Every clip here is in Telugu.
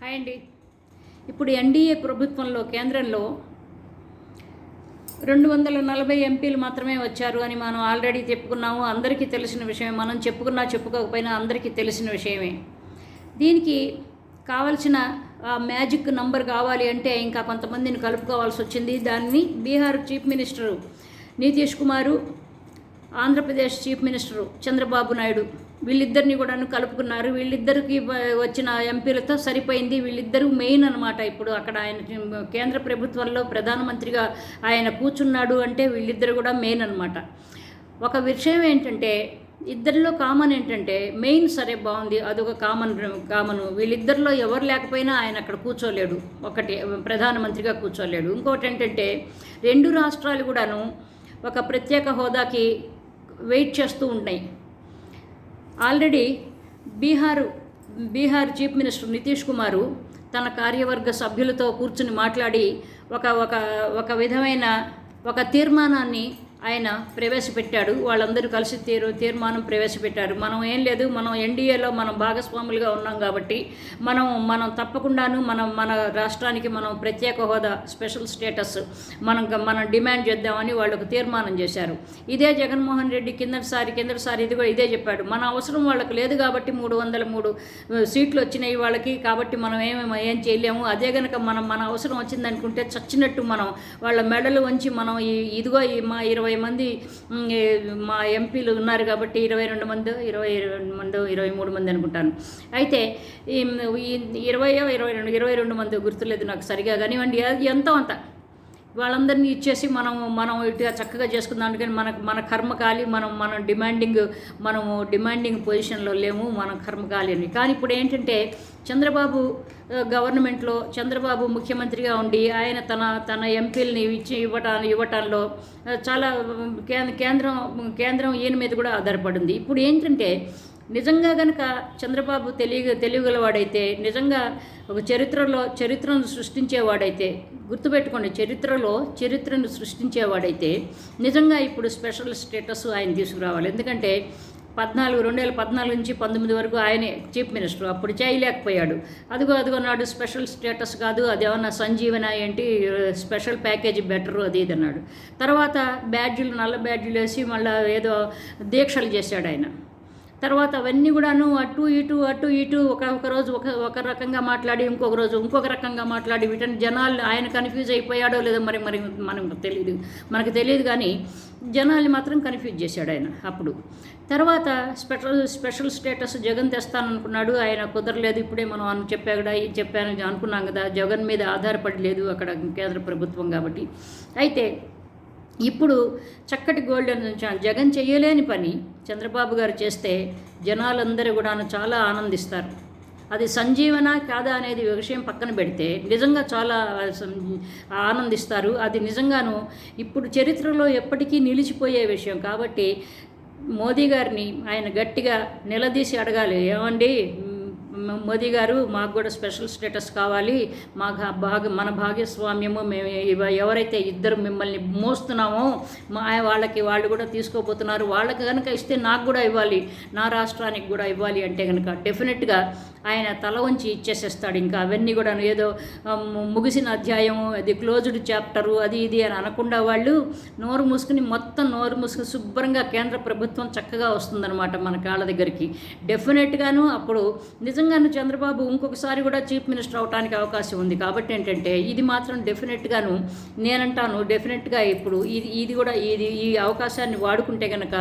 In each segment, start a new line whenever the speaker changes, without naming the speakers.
హాయ్ అండి. ఇప్పుడు ఎన్డీఏ ప్రభుత్వంలో కేంద్రంలో రెండు వందల నలభై ఎంపీలు మాత్రమే వచ్చారు అని మనం ఆల్రెడీ చెప్పుకున్నాము. అందరికీ తెలిసిన విషయమే. మనం చెప్పుకున్నా చెప్పుకోకపోయినా అందరికీ తెలిసిన విషయమే. దీనికి కావలసిన ఆ మ్యాజిక్ నంబర్ కావాలి అంటే ఇంకా కొంతమందిని కలుపుకోవాల్సి వచ్చింది. దాన్ని Bihar chief minister Nitish Kumar Andhra Pradesh chief minister Chandrababu Naidu వీళ్ళిద్దరిని కూడా కలుపుకున్నారు. వీళ్ళిద్దరికి వచ్చిన ఎంపీలతో సరిపోయింది. వీళ్ళిద్దరూ మెయిన్ అనమాట ఇప్పుడు అక్కడ ఆయన కేంద్ర ప్రభుత్వంలో ప్రధానమంత్రిగా ఆయన కూర్చున్నాడు అంటే వీళ్ళిద్దరు కూడా మెయిన్ అనమాట ఒక విషయం ఏంటంటే ఇద్దరిలో కామన్ ఏంటంటే మెయిన్ సరే బాగుంది. అదొక కామన్ కామన్. వీళ్ళిద్దరిలో ఎవరు లేకపోయినా ఆయన అక్కడ కూర్చోలేడు. ఒకటి ప్రధానమంత్రిగా కూర్చోలేడు. ఇంకోటి ఏంటంటే రెండు రాష్ట్రాలు కూడాను ఒక ప్రత్యేక హోదాకి వెయిట్ చేస్తూ ఉన్నాయి. Already Bihar Bihar chief minister Nitish Kumar తన కార్యవర్గ సభ్యులతో కూర్చుని మాట్లాడి ఒక ఒక ఒక విధమైన ఒక తీర్మానాన్ని ఆయన ప్రవేశపెట్టాడు. వాళ్ళందరూ కలిసి తీరు తీర్మానం ప్రవేశపెట్టారు. మనం ఏం లేదు మనం ఎన్డీఏలో మనం భాగస్వాములుగా ఉన్నాం కాబట్టి మనం మనం తప్పకుండాను మనం మన రాష్ట్రానికి మనం ప్రత్యేక హోదా స్పెషల్ స్టేటస్ మనం మనం డిమాండ్ చేద్దామని వాళ్ళు ఒక తీర్మానం చేశారు. ఇదే జగన్మోహన్ రెడ్డి కిందటిసారి కిందటిసారి ఇది కూడా ఇదే చెప్పాడు. మన అవసరం వాళ్ళకి లేదు కాబట్టి మూడు వందల మూడు సీట్లు వచ్చినాయి వాళ్ళకి కాబట్టి మనం ఏమేమి ఏం చేయలేము. అదే కనుక మనం మన అవసరం వచ్చిందనుకుంటే చచ్చినట్టు మనం వాళ్ళ మెడలు వంచి మనం ఈ ఇదిగో ఈ మా ఇరవై మంది మా ఎంపీలు ఉన్నారు కాబట్టి ఇరవై రెండు మంది ఇరవై రెండు మంది ఇరవై మూడు మంది అనుకుంటాను. అయితే ఈ ఇరవై ఇరవై రెండు ఇరవై రెండు మంది గుర్తులేదు నాకు సరిగా కానివ్వండి. అది ఎంతో అంత వాళ్ళందరినీ ఇచ్చేసి మనం మనం ఇటుగా చక్కగా చేసుకుందాం కానీ మన మన కర్మకాలి మనం మనం డిమాండింగ్ మనము డిమాండింగ్ పొజిషన్లో లేము మనం కర్మకాలి అని. కానీ ఇప్పుడు ఏంటంటే చంద్రబాబు గవర్నమెంట్లో చంద్రబాబు ముఖ్యమంత్రిగా ఉండి ఆయన తన తన ఎంపీలని ఇచ్చి ఇవ్వటాన్ని ఇవ్వటంలో చాలా కేంద్ర కేంద్రం కేంద్రం ఈయన మీద కూడా ఆధారపడింది. ఇప్పుడు ఏంటంటే నిజంగా గనక చంద్రబాబు తెలియ తెలియగలవాడైతే నిజంగా ఒక చరిత్రలో చరిత్రను సృష్టించేవాడైతే గుర్తుపెట్టుకోండి చరిత్రలో చరిత్రను సృష్టించేవాడైతే నిజంగా ఇప్పుడు స్పెషల్ స్టేటస్ ఆయన తీసుకురావాలి. ఎందుకంటే పద్నాలుగు రెండు వేల పద్నాలుగు నుంచి పంతొమ్మిది వరకు ఆయనే చీఫ్ మినిస్టర్ అప్పుడు చేయలేకపోయాడు. అదిగో అదిగో నాడు స్పెషల్ స్టేటస్ కాదు అదేమన్నా సంజీవన ఏంటి స్పెషల్ ప్యాకేజీ బెటర్ అది ఇది అన్నాడు. తర్వాత బ్యాడ్జీలు నల్ల బ్యాడ్జీలు వేసి మళ్ళీ ఏదో దీక్షలు చేశాడు ఆయన. తర్వాత అవన్నీ కూడాను అటు ఇటు అటు ఇటు ఒక ఒక రోజు ఒక ఒక రకంగా మాట్లాడి ఇంకొక రోజు ఇంకొక రకంగా మాట్లాడి వీటిని జనాలు ఆయన కన్ఫ్యూజ్ అయిపోయాడో లేదో మరి మరి మనకు తెలియదు మనకు తెలియదు కానీ జనాల్ని మాత్రం కన్ఫ్యూజ్ చేశాడు ఆయన అప్పుడు. తర్వాత స్పెషల్ స్పెషల్ స్టేటస్ జగన్ తెస్తాననుకున్నాడు. ఆయన కుదరలేదు ఇప్పుడే మనం అను చెప్పా కూడా చెప్పాను అనుకున్నాం కదా జగన్ మీద ఆధారపడి లేదు అక్కడ కేంద్ర ప్రభుత్వం కాబట్టి. అయితే ఇప్పుడు చక్కటి గోల్డెన్ జగన్ చేయలేని పని చంద్రబాబు గారు చేస్తే జనాలందరూ కూడాను చాలా ఆనందిస్తారు. అది సంజీవన కాదా అనేది విషయం పక్కన పెడితే నిజంగా చాలా సం- ఆనందిస్తారు. అది నిజంగాను ఇప్పుడు చరిత్రలో ఎప్పటికీ నిలిచిపోయే విషయం కాబట్టి మోదీ గారిని ఆయన గట్టిగా నిలదీసి అడగాలి. ఏమండి మోదీ గారు మాకు కూడా స్పెషల్ స్టేటస్ కావాలి. మా భాగ మన భాగస్వామ్యము మేము ఎవరైతే ఇద్దరు మిమ్మల్ని మోస్తున్నామో మా వాళ్ళకి వాళ్ళు కూడా తీసుకోబోతున్నారు వాళ్ళకి కనుక ఇస్తే నాకు కూడా ఇవ్వాలి. నా రాష్ట్రానికి కూడా ఇవ్వాలి అంటే కనుక డెఫినెట్గా ఆయన తల వంచి ఇచ్చేసేస్తాడు. ఇంకా అవన్నీ కూడా ఏదో ముగిసిన అధ్యాయం అది క్లోజ్డ్ చాప్టరు అది ఇది అని అనకుండా వాళ్ళు నోరు మూసుకుని మొత్తం నోరు మూసుకుని శుభ్రంగా కేంద్ర ప్రభుత్వం చక్కగా వస్తుందన్నమాట మన కాళ్ళ దగ్గరికి. డెఫినెట్గాను అప్పుడు నిజంగా నిజంగాను చంద్రబాబు ఇంకొకసారి కూడా చీఫ్ మినిస్టర్ అవడానికి అవకాశం ఉంది. కాబట్టి ఏంటంటే ఇది మాత్రం డెఫినెట్గాను నేనంటాను డెఫినెట్గా ఇప్పుడు ఇది ఇది కూడా ఇది ఈ అవకాశాన్ని వాడుకుంటే కనుక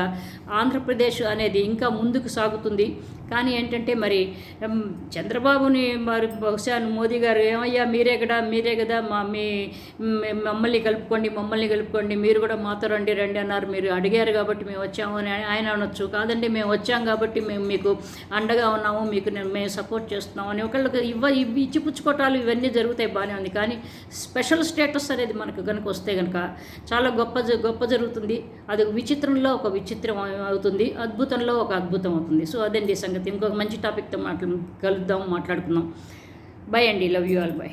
ఆంధ్రప్రదేశ్ అనేది ఇంకా ముందుకు సాగుతుంది. కానీ ఏంటంటే మరి చంద్రబాబుని మరి బహుశా మోదీ గారు ఏమయ్యా మీరే కదా మీరే కదా మా మీ మమ్మల్ని కలుపుకోండి మమ్మల్ని కలుపుకోండి మీరు కూడా మాతో రండి రండి అన్నారు. మీరు అడిగారు కాబట్టి మేము వచ్చాము అని ఆయన అనొచ్చు. కాదండి మేము వచ్చాం కాబట్టి మేము మీకు అండగా ఉన్నాము మీకు మేము సపోర్ట్ చేస్తున్నాం అని ఒకళ్ళకి ఇవ్వ ఇవి ఇచ్చిపుచ్చుకోవటాలు ఇవన్నీ జరుగుతాయి బాగానే ఉంది. కానీ స్పెషల్ స్టేటస్ అనేది మనకు కనుక వస్తే కనుక చాలా గొప్ప జ- గొప్ప జరుగుతుంది. అది విచిత్రంలో ఒక విచిత్రం అవుతుంది. అద్భుతంలో ఒక అద్భుతం అవుతుంది. సో అదండి సంగతి. ఇంకొక మంచి టాపిక్తో మాట్లా కలుద్దాం మాట్లాడుకుందాం. బై అండి. Love you all by